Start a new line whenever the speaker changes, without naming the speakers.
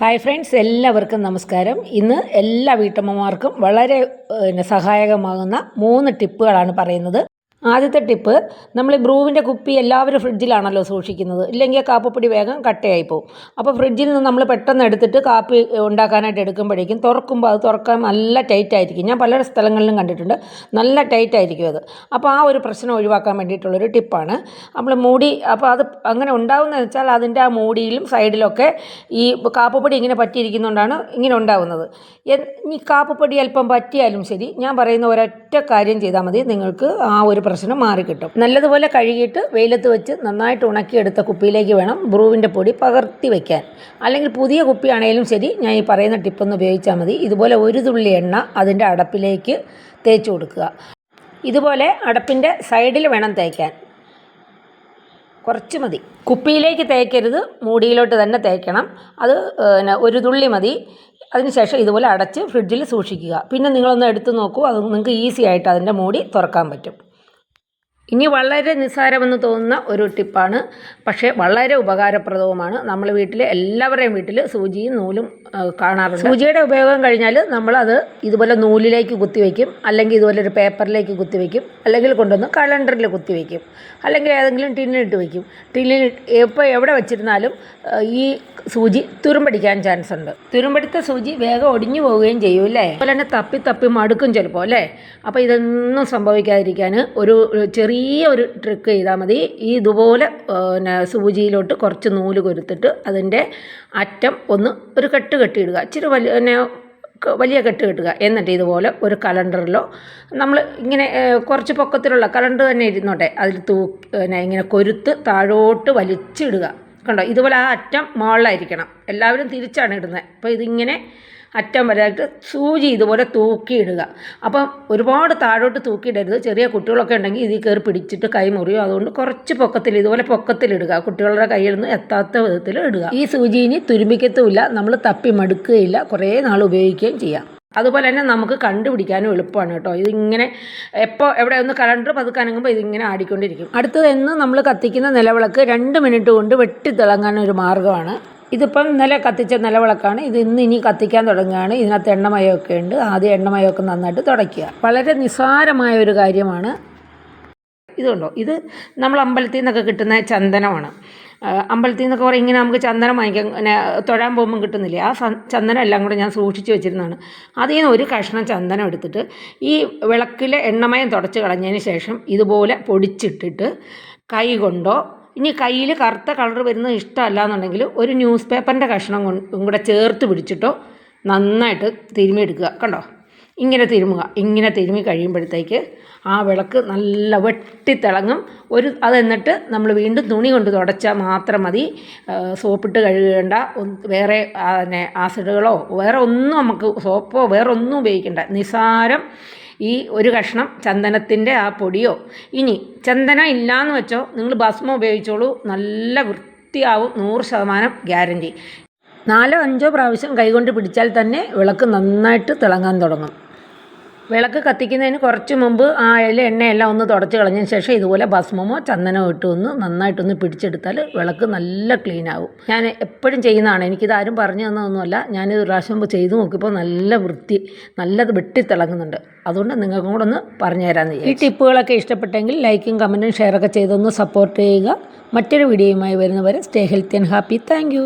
Hi friends എല്ലാവർക്കും നമസ്കാരം. ഇന്ന് എല്ലാ വീട്ടമ്മമാർക്കും വളരെ പിന്നെ സഹായകമാകുന്ന മൂന്ന് ടിപ്പുകളാണ് പറയുന്നത്. ആദ്യത്തെ ടിപ്പ് നമ്മൾ ബ്രൂവിന്റെ കുപ്പി എല്ലാവരും ഫ്രിഡ്ജിലാണല്ലോ സൂക്ഷിക്കുന്നത്. ഇല്ലെങ്കിൽ കാപ്പിപ്പൊടി വേഗം കട്ടയായി പോകും അപ്പോൾ ഫ്രിഡ്ജിൽ നിന്ന് നമ്മൾ പെട്ടെന്ന് എടുത്തിട്ട് കാപ്പി ഉണ്ടാക്കാനായിട്ട് എടുക്കുമ്പോഴേക്കും തുറക്കുമ്പോൾ അത് തുറക്കാൻ നല്ല ടൈറ്റ് ആയിരിക്കും. ഞാൻ പല സ്ഥലങ്ങളിലും കണ്ടിട്ടുണ്ട് നല്ല ടൈറ്റ് ആയിരിക്കും അത്. അപ്പോൾ ആ ഒരു പ്രശ്നം ഒഴിവാക്കാൻ വേണ്ടിയിട്ടുള്ളൊരു ടിപ്പാണ്. നമ്മൾ മൂടി അപ്പോൾ അത് അങ്ങനെ ഉണ്ടാവുന്നതെന്ന് വെച്ചാൽ അതിന്റെ ആ മൂടിയിലും സൈഡിലൊക്കെ ഈ കാപ്പിപ്പൊടി ഇങ്ങനെ പറ്റിയിരിക്കുന്നതുകൊണ്ടാണ് ഇങ്ങനെ ഉണ്ടാവുന്നത്. ഈ കാപ്പിപ്പൊടി അല്പം പറ്റിയാലും ശരി ഞാൻ പറയുന്ന ഒരൊറ്റ കാര്യം ചെയ്താൽ മതി. നിങ്ങൾക്ക് ആ ഒരു പ്രശ്നം മാറിക്കിട്ടും. നല്ലതുപോലെ കഴുകിയിട്ട് വെയിലത്ത് വെച്ച് നന്നായിട്ട് ഉണക്കിയെടുത്ത കുപ്പിയിലേക്ക് വേണം ബ്രൂവിന്റെ പൊടി പകർത്തി വയ്ക്കാൻ അല്ലെങ്കിൽ പുതിയ കുപ്പിയാണെങ്കിലും ശരി ഞാൻ ഈ പറയുന്ന ടിപ്പൊന്ന് ഉപയോഗിച്ചാൽ മതി. ഇതുപോലെ ഒരു തുള്ളി എണ്ണ അതിന്റെ അടപ്പിലേക്ക് തേച്ച് കൊടുക്കുക. ഇതുപോലെ അടപ്പിന്റെ സൈഡിൽ വേണം തേക്കാൻ. കുറച്ച് മതി. കുപ്പിയിലേക്ക് തേക്കരുത് മൂടിയിലോട്ട് തന്നെ തേക്കണം. അത് പിന്നെ ഒരു തുള്ളി മതി. അതിനുശേഷം ഇതുപോലെ അടച്ച് ഫ്രിഡ്ജിൽ സൂക്ഷിക്കുക. പിന്നെ നിങ്ങളൊന്ന് എടുത്ത് നോക്കൂ അത് നിങ്ങൾക്ക് ഈസി ആയിട്ട് അതിന്റെ മൂടി തുറക്കാൻ പറ്റും. ഇനി വളരെ നിസ്സാരമെന്ന് തോന്നുന്ന ഒരു ടിപ്പാണ്. പക്ഷേ വളരെ ഉപകാരപ്രദവുമാണ്. നമ്മൾ വീട്ടിൽ എല്ലാവരുടെയും വീട്ടിൽ സൂചിയും നൂലും കാണാറുണ്ട്. സൂചിയുടെ ഉപയോഗം കഴിഞ്ഞാൽ നമ്മളത് ഇതുപോലെ നൂലിലേക്ക് കുത്തിവെക്കും അല്ലെങ്കിൽ ഇതുപോലെ ഒരു പേപ്പറിലേക്ക് കുത്തിവെക്കും അല്ലെങ്കിൽ കൊണ്ടുവന്ന് കലണ്ടറിൽ കുത്തിവെക്കും അല്ലെങ്കിൽ ഏതെങ്കിലും ടിന്നിലിട്ട് വയ്ക്കും. ടിന്നിൽ ഇപ്പോൾ എവിടെ വെച്ചിരുന്നാലും ഈ സൂചി തുരുമ്പടിക്കാൻ ചാൻസ് ഉണ്ട്. തുരുമ്പെടുത്ത സൂചി വേഗം ഒടിഞ്ഞു പോവുകയും ചെയ്യും അല്ലേ? അതുപോലെ തന്നെ തപ്പി തപ്പി മടുക്കും ചിലപ്പോൾ അല്ലേ? അപ്പോൾ ഇതൊന്നും സംഭവിക്കാതിരിക്കാൻ ഒരു ചെറിയ ഒരു ട്രിക്ക് ചെയ്താൽ മതി. ഈ ഇതുപോലെ പിന്നെ സൂചിയിലോട്ട് കുറച്ച് നൂൽ കൊരുത്തിട്ട് അതിന്റെ അറ്റം ഒന്ന് ഒരു കെട്ട് കെട്ടിയിടുക. ഇച്ചിരി വലിയ പിന്നെ വലിയ കെട്ട് കെട്ടുക. എന്നിട്ട് ഇതുപോലെ ഒരു കലണ്ടറിലോ നമ്മൾ ഇങ്ങനെ കുറച്ച് പൊക്കത്തിലുള്ള കലണ്ടർ തന്നെ ഇരുന്നോട്ടെ. അതിൽ തൂ പിന്നെ ഇങ്ങനെ കൊരുത്ത് താഴോട്ട് വലിച്ചിടുക. കണ്ടോ? ഇതുപോലെ ആ അറ്റം മുകളിലായിരിക്കണം. എല്ലാവരും തിരിച്ചാണ് ഇടുന്നത്. അപ്പോൾ ഇതിങ്ങനെ അറ്റം വരെയായിട്ട് സൂചി ഇതുപോലെ തൂക്കിയിടുക. അപ്പം ഒരുപാട് താഴോട്ട് തൂക്കിയിടരുത്. ചെറിയ കുട്ടികളൊക്കെ ഉണ്ടെങ്കിൽ ഇതിൽ കയറി പിടിച്ചിട്ട് കൈ മുറിയും. അതുകൊണ്ട് കുറച്ച് പൊക്കത്തിൽ ഇതുപോലെ പൊക്കത്തിലിടുക കുട്ടികളുടെ കയ്യിൽ നിന്ന് എത്താത്ത വിധത്തിൽ ഇടുക. ഈ സൂചി ഇനി തുരുമ്പിക്കത്തുമില്ല. നമ്മൾ തപ്പി മടുക്കുകയില്ല. കുറേ നാൾ ഉപയോഗിക്കുകയും ചെയ്യാം. അതുപോലെ തന്നെ നമുക്ക് കണ്ടുപിടിക്കാനും എളുപ്പമാണ് കേട്ടോ. ഇതിങ്ങനെ എപ്പോൾ എവിടെ ഒന്ന് കലണ്ടർ പതുക്കാനങ്ങുമ്പോൾ ഇതിങ്ങനെ ആടിക്കൊണ്ടിരിക്കും. അടുത്തത് എന്ന് നമ്മൾ കത്തിക്കുന്ന നിലവിളക്ക് രണ്ട് മിനിറ്റ് കൊണ്ട് വെട്ടിത്തിളങ്ങാൻ ഒരു മാർഗമാണ്. ഇതിപ്പം ഇന്നലെ കത്തിച്ച നിലവിളക്കാണ്. ഇത് ഇന്ന് ഇനി കത്തിക്കാൻ തുടങ്ങുകയാണ്. ഇതിനകത്ത് എണ്ണമയമൊക്കെ ഉണ്ട്. ആദ്യം എണ്ണമയമൊക്കെ നന്നായിട്ട് തുടയ്ക്കുക. വളരെ നിസ്സാരമായ ഒരു കാര്യമാണ് ഇതുണ്ടോ? ഇത് നമ്മൾ അമ്പലത്തിൽ നിന്നൊക്കെ കിട്ടുന്ന ചന്ദനമാണ്. അമ്പലത്തിൽ നിന്നൊക്കെ പറയും ഇങ്ങനെ നമുക്ക് ചന്ദനം വാങ്ങിക്കാൻ പിന്നെ തൊഴാൻ പോകുമ്പം കിട്ടുന്നില്ല? ആ ചന്ദനം എല്ലാം കൂടെ ഞാൻ സൂക്ഷിച്ച് വെച്ചിരുന്നതാണ്. അതിൽ നിന്ന് ഒരു കഷ്ണം ചന്ദനം എടുത്തിട്ട് ഈ വിളക്കിലെ എണ്ണമയം തുടച്ച് കളഞ്ഞതിന് ശേഷം ഇതുപോലെ പൊടിച്ചിട്ടിട്ട് കൈ കൊണ്ടോ ഇനി കയ്യിൽ കറുത്ത കളർ വരുന്നത് ഇഷ്ടമല്ല എന്നുണ്ടെങ്കിൽ ഒരു ന്യൂസ് പേപ്പറിന്റെ കഷ്ണം കൊണ്ടും കൂടെ ചേർത്ത് പിടിച്ചിട്ടോ നന്നായിട്ട് തിരുമിയെടുക്കുക കണ്ടോ? ഇങ്ങനെ തിരുമുക. ഇങ്ങനെ തിരുമി കഴിയുമ്പോഴത്തേക്ക് ആ വിളക്ക് നല്ല വെട്ടിത്തിളങ്ങും. ഒരു അതെന്നിട്ട് നമ്മൾ വീണ്ടും തുണി കൊണ്ട് തുടച്ചാൽ മാത്രം മതി. സോപ്പിട്ട് കഴുകേണ്ട. വേറെ ആസിഡുകളോ വേറെ ഒന്നും നമുക്ക് സോപ്പോ വേറെ ഒന്നും ഉപയോഗിക്കേണ്ട. നിസാരം ഈ ഒരു കഷ്ണം ചന്ദനത്തിന്റെ ആ പൊടിയോ. ഇനി ചന്ദന ഇല്ലയെന്ന് വെച്ചോ നിങ്ങൾ ഭസ്മം ഉപയോഗിച്ചോളൂ. നല്ല വൃത്തിയാവും നൂറ് ശതമാനം ഗ്യാരന്റി. നാലോ അഞ്ചോ പ്രാവശ്യം കൈകൊണ്ട് പിടിച്ചാൽ തന്നെ വിളക്ക് നന്നായിട്ട് തിളങ്ങാൻ തുടങ്ങും. വിളക്ക് കത്തിക്കുന്നതിന് കുറച്ച് മുമ്പ് ആ അതിലെ എണ്ണയെല്ലാം ഒന്ന് തുടച്ച് കളഞ്ഞതിന് ശേഷം ഇതുപോലെ ഭസ്മമോ ചന്ദനമോ ഇട്ട് ഒന്ന് നന്നായിട്ടൊന്ന് പിടിച്ചെടുത്താൽ വിളക്ക് നല്ല ക്ലീൻ ആവും. ഞാൻ എപ്പോഴും ചെയ്യുന്നതാണ്. എനിക്കിത് ആരും പറഞ്ഞു തന്നതൊന്നുമല്ല. ഞാനിത് പ്രാവശ്യം മുമ്പ് ചെയ്ത് നോക്കിയപ്പോൾ നല്ല വൃത്തി നല്ലത് വെട്ടിത്തിളങ്ങുന്നുണ്ട്. അതുകൊണ്ട് നിങ്ങൾക്കും കൂടെ ഒന്ന് പറഞ്ഞു തരാമെന്ന് ഈ ടിപ്പുകളൊക്കെ ഇഷ്ടപ്പെട്ടെങ്കിൽ ലൈക്കും കമന്റും ഷെയറൊക്കെ ചെയ്തൊന്ന് സപ്പോർട്ട് ചെയ്യുക. മറ്റൊരു വീഡിയോയുമായി വരുന്നവരെ stay healthy and happy. Thank